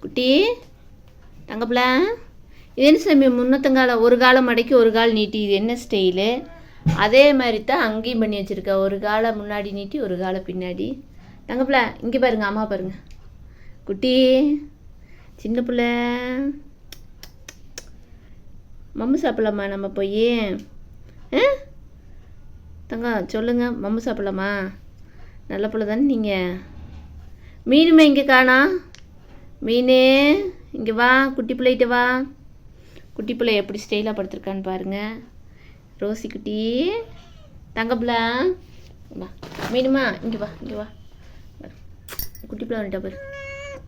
குட்டி தங்கப்பில இது என்ன சாமி முன்னத்தங்கால ஒரு காலம் மடக்கி ஒரு கால் நீட்டி இது என்ன ஸ்டைலு அதே மாதிரி தான் அங்கேயும் பண்ணி வச்சுருக்க. ஒரு காலை முன்னாடி நீட்டி ஒரு காலை பின்னாடி. தங்கப்பில இங்கே பாருங்க அம்மா பாருங்க. குட்டி சின்ன பிள்ளை. மம்மு சாப்பிடலாமா நம்ம போய்? ஆ? தங்கம் சொல்லுங்கள் மம்மு சாப்பிடலாமா? நல்ல பிள்ளை தானே நீங்கள் மீனுமே இங்கே காணா மீனே இங்கே வா குட்டி பிள்ளைகிட்ட வா. குட்டி பிள்ளை எப்படி ஸ்டைலாக படுத்துருக்கான்னு பாருங்கள் ரோசி குட்டி தங்க வா மீனுமா இங்கே வா இங்கே வா. குட்டி பிள்ளை வந்துட்டா பாரு.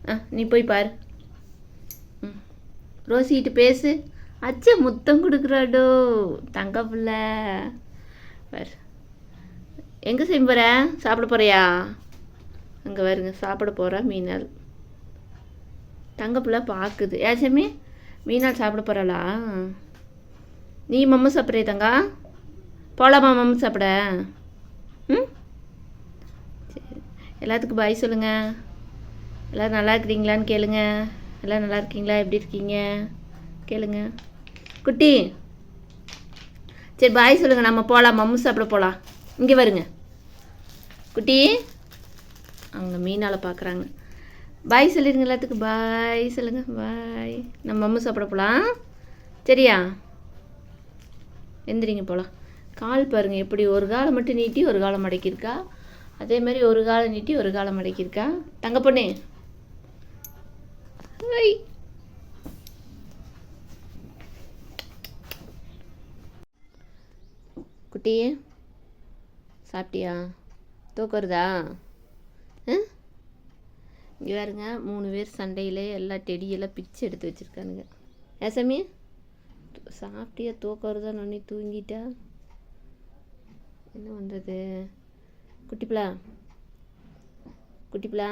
ஆ நீ போய் பாரு. ம். ரோசிக்கிட்ட பேசு. அச்சா முத்தம் கொடுக்குறாடோ. தங்க பிள்ளை. பாரு. எங்கே செய்ய போகிற சாப்பிட போறியா? அங்கே வருங்க சாப்பிட போகிறா மீனால் தங்க பிள்ளை பார்க்குது ஏ மீனால் சாப்பிட போகிறாளா நீ மம்மு சாப்பிட்றிய தங்கா? போகலாமா மம்மு சாப்பிட? ம்? சரி. எல்லாத்துக்கும் பாய் சொல்லுங்கள் எல்லோரும் நல்லா இருக்கிறீங்களான்னு கேளுங்க. எல்லாம் நல்லா இருக்கீங்களா? எப்படி இருக்கீங்க? கேளுங்க. குட்டி. சரி பாய் சொல்லுங்கள் நம்ம போகலாம் மம்மு சாப்பிட போகலாம் இங்கே வருங்க. குட்டி. அவங்க மீனால் பார்க்குறாங்க பாய் சொல்லிடுங்க எல்லாத்துக்கும். பாய் சொல்லுங்கள் பாய் நம்ம மம்மு சாப்பிட போகலாம் சரியா? எந்திரிங்க போகலாம் கால் பாருங்கள் எப்படி ஒரு காலை மட்டும் நீட்டி ஒரு காலம் அடக்கியிருக்கா அதே மாதிரி ஒரு காலம் நீட்டி ஒரு காலம் மடக்கியிருக்கா? தங்க பொண்ணு. ஹை சாப்பிட்டியா? தூக்கம் ஆ இங்கே பாருங்க மூணு பேர் சண்டையில் எல்லா டெடியெல்லாம் பிச்சு எடுத்து வச்சுருக்கானுங்க. ஏசாமி சாப்பிட்டியா தூக்கம் வருதா நொன்னி தூங்கிட்டா? என்ன பண்ணுறது குட்டிப்பிளா குட்டிப்பிளா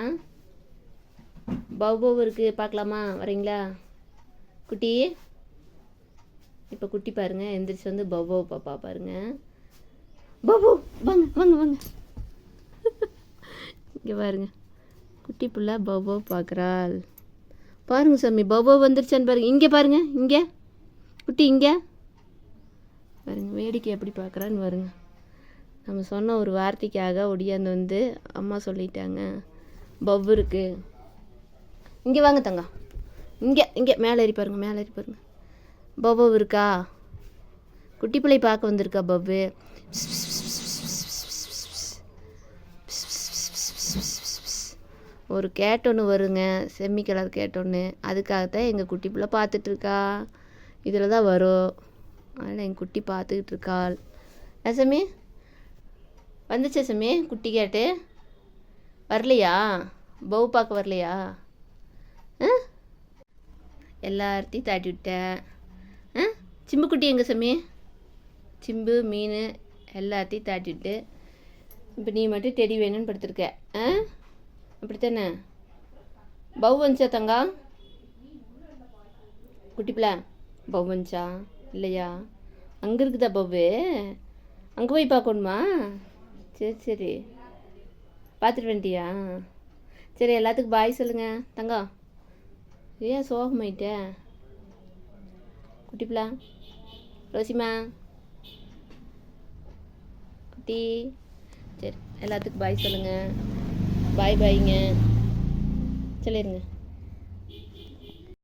பவு இருக்குது பார்க்கலாமா? வரீங்களா? குட்டி? இப்போ குட்டி பாருங்கள் எந்திரிச்சு வந்து பவு பாப்பா பாருங்க. பவு வாங்க வாங்க வாங்க. இங்கே பாருங்க. குட்டி பிள்ளை பவோ பார்க்குறாள் பாருங்க சாமி பவோ வந்துருச்சான்னு பாருங்க. இங்கே பாருங்க இங்கே. குட்டி இங்கே. பாருங்க வேடிக்கை எப்படி பார்க்குறான்னு பாருங்கள் நம்ம சொன்ன ஒரு வார்த்தைக்காக ஒடியாந்து வந்து அம்மா சொல்லிட்டாங்க. பவ் இருக்கு. இங்கே வாங்க தங்கா. இங்கே இங்கே. மேலே ஏறி பாருங்க மேலே ஏறி பாருங்க. பவ் இருக்கா? குட்டி பிள்ளை பார்க்க வந்திருக்கா பவ்வு? ஒரு கேட் ஒன்று வருங்க செம்மி கலர் கேட் ஒன்று அதுக்காகத்தான் எங்கள் குட்டி பிள்ளை பார்த்துட்ருக்கா இதில் தான் வரும். அதனால் எங்கள் குட்டி பார்த்துக்கிட்டு இருக்காள் சாமி? வந்துச்சா சாமி குட்டி கேட்டு? வரலையா? பவு பார்க்க வரலையா? ஆ? எல்லார்த்தையும் தாட்டி விட்டேன். ஆ? சிம்புக்குட்டி எங்கே சாமி? சிம்பு மீன் எல்லாத்தையும் தாட்டி விட்டு இப்போ நீ மட்டும் டெடி வேணும்னு படுத்துருக்க. ஆ? அப்படித்தானே? பவு வந்துச்சா தங்கா? குட்டிப்பில பவு வந்துச்சா? இல்லையா? அங்கே இருக்குதா பவ்வு அங்கே போய் பார்க்கணுமா? சரி சரி. பார்த்துட்டு வந்துட்டியா? சரி எல்லாத்துக்கும் பாய் சொல்லுங்க. தங்கா. ஏன் சோகமாயிட்ட குட்டிப்பிலா ரோசிமா குட்டி. சரி எல்லாத்துக்கும் பாய் சொல்லுங்கள் பாய் பாய்ங்க சொல்லிடுங்க